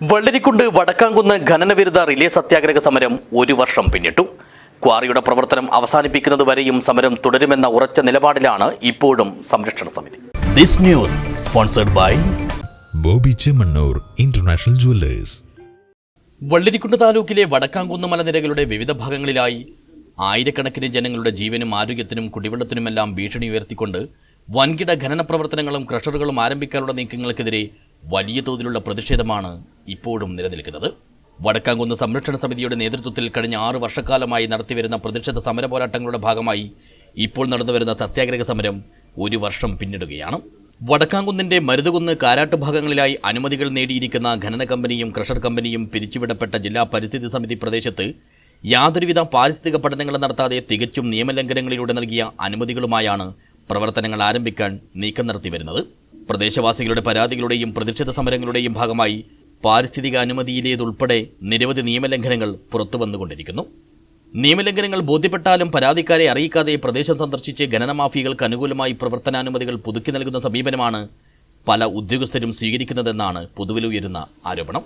Vellarikundu വടക്കാംകുന്ന് ഖനനവിരുദ്ധ relay സത്യാഗ്രഹ സമരം ഒരു വർഷം പിന്നിട്ടു. ക്വാറിയുടെ പ്രവർത്തനം അവസാനിപ്പിക്കുന്നതുവരെയും സമരം തുടരുമെന്ന ഉറച്ച നിലപാടിലാണ് ഇപ്പോഴും സംരക്ഷണ സമിതി. This news sponsored by Bobby Chemmanur international jewellers. Vellarikundu താലൂക്കിലെ വടക്കാംകുന്ന് മലനിരകളുടെ വിവിധ ഭാഗങ്ങളിലായി ആയിരക്കണക്കിന് ജനങ്ങളുടെ ജീവനും ആരോഗ്യത്തിനും കുടിവെള്ളത്തിനുമെല്ലാം ഭീഷണി ഉയർത്തിക്കൊണ്ട് വൻകിട ഖനന പ്രവർത്തനങ്ങളും ക്രഷറുകളും ആരംഭിക്കാനുള്ള നീക്കങ്ങൾക്കെതിരെ വലിയ തോതിലുള്ള പ്രതിഷേധമാണ് ഇപ്പോഴും നിലനിൽക്കുന്നത്. വടക്കാംകുന്ന് സംരക്ഷണ സമിതിയുടെ നേതൃത്വത്തിൽ കഴിഞ്ഞ ആറ് വർഷക്കാലമായി നടത്തിവരുന്ന പ്രതിഷേധ സമര പോരാട്ടങ്ങളുടെ ഭാഗമായി ഇപ്പോൾ നടന്നുവരുന്ന സത്യാഗ്രഹ സമരം ഒരു വർഷം പിന്നിടുകയാണ്. വടക്കാംകുന്നിന്റെ മരുതുകുന്ന് കാരാട്ട് ഭാഗങ്ങളിലായി അനുമതികൾ നേടിയിരിക്കുന്ന ഖനന കമ്പനിയും ക്രഷർ കമ്പനിയും പിരിച്ചുവിടപ്പെട്ട ജില്ലാ പരിസ്ഥിതി സമിതി പ്രദേശത്ത് യാതൊരുവിധ പാരിസ്ഥിതിക പഠനങ്ങളും നടത്താതെ തികച്ചും നിയമലംഘനങ്ങളിലൂടെ നൽകിയ അനുമതികളുമായാണ് പ്രവർത്തനങ്ങൾ ആരംഭിക്കാൻ നീക്കം നടത്തി വരുന്നത് പ്രദേശവാസികളുടെ പരാതികളുടെയും പ്രതിഷേധ സമരങ്ങളുടെയും ഭാഗമായി പാരിസ്ഥിതിക അനുമതിയിലേതുൾപ്പെടെ നിരവധി നിയമലംഘനങ്ങൾ പുറത്തു വന്നുകൊണ്ടിരിക്കുന്നു നിയമലംഘനങ്ങൾ ബോധ്യപ്പെട്ടാലും പരാതിക്കാരെ അറിയിക്കാതെ പ്രദേശം സന്ദർശിച്ച് ഖനനമാഫിയകൾക്ക് അനുകൂലമായി പ്രവർത്തനാനുമതികൾ പുതുക്കി നൽകുന്ന സമീപനമാണ് പല ഉദ്യോഗസ്ഥരും സ്വീകരിക്കുന്നതെന്നാണ് പൊതുവിൽ ഉയരുന്ന ആരോപണം.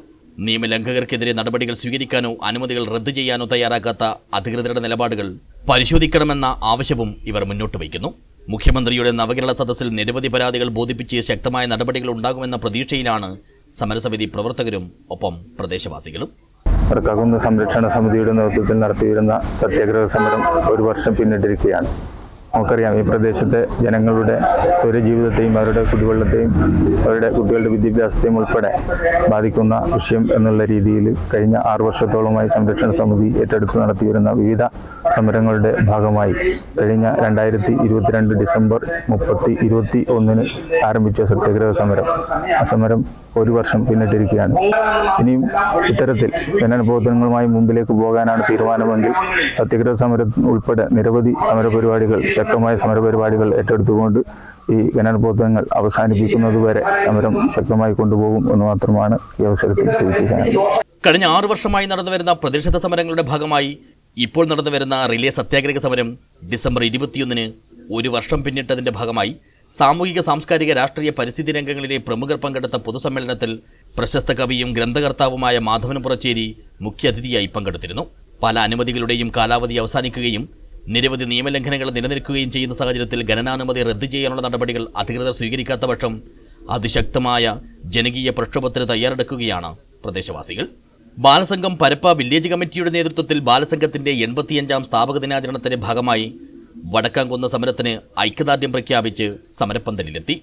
നിയമലംഘകർക്കെതിരെ നടപടികൾ സ്വീകരിക്കാനോ അനുമതികൾ റദ്ദു ചെയ്യാനോ തയ്യാറാക്കാത്ത അധികൃതരുടെ നിലപാടുകൾ പരിശോധിക്കണമെന്ന ആവശ്യവും ഇവർ മുന്നോട്ട് വയ്ക്കുന്നു. മുഖ്യമന്ത്രിയുടെ നവകേരള സദസ്സിൽ നിരവധി പരാതികൾ ബോധിപ്പിച്ച് ശക്തമായ നടപടികൾ ഉണ്ടാകുമെന്ന പ്രതീക്ഷയിലാണ് സമരസമിതി പ്രവർത്തകരും ഒപ്പം പ്രദേശവാസികളും. വടക്കാകുന്ന് സംരക്ഷണ സമിതിയുടെ നേതൃത്വത്തിൽ നടത്തിവരുന്ന സത്യാഗ്രഹ സമരം ഒരു വർഷം പിന്നിട്ടിരിക്കുകയാണ്. നമുക്കറിയാം ഈ പ്രദേശത്തെ ജനങ്ങളുടെ സ്വരജീവിതത്തെയും അവരുടെ കുടിവെള്ളത്തെയും അവരുടെ കുട്ടികളുടെ വിദ്യാഭ്യാസത്തെയും ഉൾപ്പെടെ ബാധിക്കുന്ന വിഷയം എന്നുള്ള രീതിയിൽ കഴിഞ്ഞ ആറു വർഷത്തോളമായി സംരക്ഷണ സമിതി ഏറ്റെടുത്ത് നടത്തിവരുന്ന വിവിധ സമരങ്ങളുടെ ഭാഗമായി കഴിഞ്ഞ രണ്ടായിരത്തി ഇരുപത്തിരണ്ട് ഡിസംബർ മുപ്പത്തി ഇരുപത്തി ഒന്നിന് ആരംഭിച്ച സത്യാഗ്രഹ സമരം. ആ സമരം ഒരു വർഷം പിന്നിട്ടിരിക്കുകയാണ്. ഇനിയും ഇത്തരത്തിൽ ജനപ്രവർത്തനങ്ങളുമായി മുമ്പിലേക്ക് പോകാനാണ് തീരുമാനമെങ്കിൽ സത്യഗ്രഹ സമരം ഉൾപ്പെടെ നിരവധി സമരപരിപാടികൾ ശക്തമായ സമരപരിപാടികൾ ഏറ്റെടുത്തുകൊണ്ട് ഈ ഖനനപ്രവർത്തനങ്ങൾ അവസാനിപ്പിക്കുന്നതുവരെ സമരം ശക്തമായി കൊണ്ടുപോകും എന്ന് മാത്രമാണ് ഈ അവസരത്തിൽ സൂചിപ്പിക്കാനുള്ളത് കഴിഞ്ഞ ആറു വർഷമായി നടന്നുവരുന്ന പ്രതിഷേധ സമരങ്ങളുടെ ഭാഗമായി ഇപ്പോൾ നടന്നുവരുന്ന റിലേ സത്യാഗ്രഹ സമരം ഡിസംബർ ഇരുപത്തിയൊന്നിന് ഒരു വർഷം പിന്നിട്ടതിന്റെ ഭാഗമായി സാമൂഹിക സാംസ്കാരിക രാഷ്ട്രീയ പരിസ്ഥിതി രംഗങ്ങളിലെ പ്രമുഖർ പങ്കെടുത്ത പൊതുസമ്മേളനത്തിൽ പ്രശസ്ത കവിയും ഗ്രന്ഥകർത്താവുമായ മാധവൻ പുറച്ചേരി മുഖ്യാതിഥിയായി പങ്കെടുത്തിരുന്നു. പല അനുമതികളുടെയും കാലാവധി അവസാനിക്കുകയും നിരവധി നിയമലംഘനങ്ങൾ നിലനിൽക്കുകയും ചെയ്യുന്ന സാഹചര്യത്തിൽ ഖനനാനുമതി റദ്ദു ചെയ്യാനുള്ള നടപടികൾ അധികൃതർ സ്വീകരിക്കാത്ത പക്ഷം അതിശക്തമായ ജനകീയ പ്രക്ഷോഭത്തിന് തയ്യാറെടുക്കുകയാണ് പ്രദേശവാസികൾ. ബാലസംഘം പരപ്പ വില്ലേജ് കമ്മിറ്റിയുടെ നേതൃത്വത്തിൽ ബാലസംഘത്തിന്റെ എൺപത്തിയഞ്ചാം സ്ഥാപക ദിനാചരണത്തിന്റെ ഭാഗമായി വടക്കാംകുന്ന് സമരത്തിന് ഐക്യദാർഢ്യം പ്രഖ്യാപിച്ച് സമരപ്പന്തലിലെത്തി.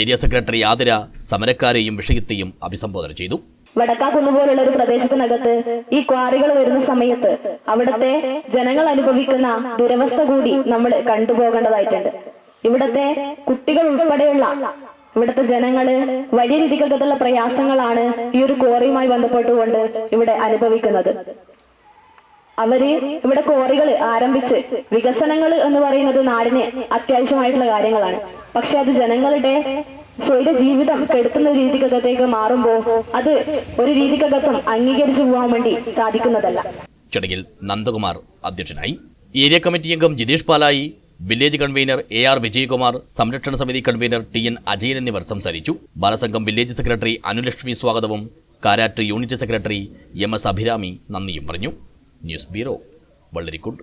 ഏരിയ സെക്രട്ടറി ആതിര സമരക്കാരെയും വിഷയത്തെയും അഭിസംബോധന ചെയ്തു. വടക്കാക്കുന്ന് പോലുള്ള ഒരു പ്രദേശത്തിനകത്ത് ഈ ക്വാറികൾ വരുന്ന സമയത്ത് അവിടുത്തെ ജനങ്ങൾ അനുഭവിക്കുന്ന ദുരവസ്ഥ കൂടി നമ്മൾ കണ്ടുപോകേണ്ടതായിട്ടുണ്ട്. ഇവിടത്തെ കുട്ടികൾ ഉൾപ്പെടെയുള്ള ഇവിടുത്തെ ജനങ്ങൾ വലിയ രീതിക്കകത്തുള്ള പ്രയാസങ്ങളാണ് ഈ ഒരു ക്വാറിയുമായി ബന്ധപ്പെട്ടുകൊണ്ട് ഇവിടെ അനുഭവിക്കുന്നത്. അവർ ഇവിടെ കോറികൾ ആരംഭിച്ച് വികസനങ്ങൾ എന്ന് പറയുന്നത് നാടിന് അത്യാവശ്യമായിട്ടുള്ള കാര്യങ്ങളാണ്. പക്ഷെ അത് ജനങ്ങളുടെ സ്വൈര ജീവിതം കെടുത്തുന്ന രീതിക്കകത്തേക്ക് മാറുമ്പോൾ അത് ഒരു രീതിക്കകത്തും അംഗീകരിച്ചു പോകാൻ വേണ്ടി സാധിക്കുന്നതല്ല. ചടങ്ങിൽ നന്ദകുമാർ അധ്യക്ഷനായി. ഏരിയ കമ്മിറ്റി അംഗം Jithesh Palayi village convener A R Vijayakumar സംരക്ഷണ സമിതി കൺവീനർ ടി എൻ അജയൻ എന്നിവർ സംസാരിച്ചു. ബാലസംഘം വില്ലേജ് സെക്രട്ടറി അനുലക്ഷ്മി സ്വാഗതവും Karat unit secretary M S Abhirami നന്ദിയും പറഞ്ഞു. News bureau Vellarikundu